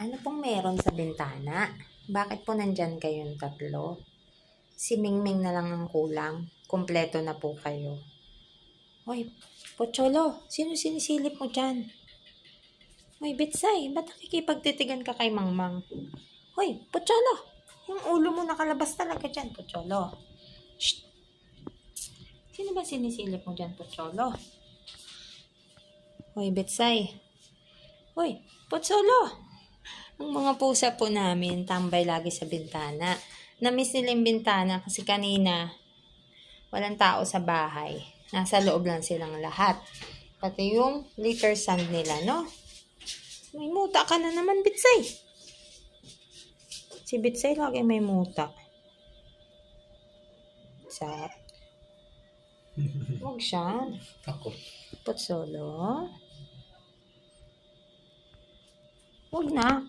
Ano pong meron sa bintana? Bakit po nandyan kayong tatlo? Si Mingming na lang ang kulang. Kompleto na po kayo. Hoy, Pocholo, sino sinisilip mo dyan? Hoy, Bitsay, ba't nakikipagtitigan ka kay Mangmang? Hoy, Pocholo, yung ulo mo nakalabas talaga dyan, Pocholo. Shh! Sino ba sinisilip mo dyan, Pocholo? Hoy, Bitsay. Hoy, Pocholo! Ang mga pusa po namin, tambay lagi sa bintana. Namiss nila yung bintana kasi kanina, walang tao sa bahay. Nasa loob lang silang lahat. Pati yung litter sand nila, no? May muta ka na naman, Bitsay. Si Bitsay lagi may muta. Sa... Huwag siya. Ako. Potsolo. Huwag na.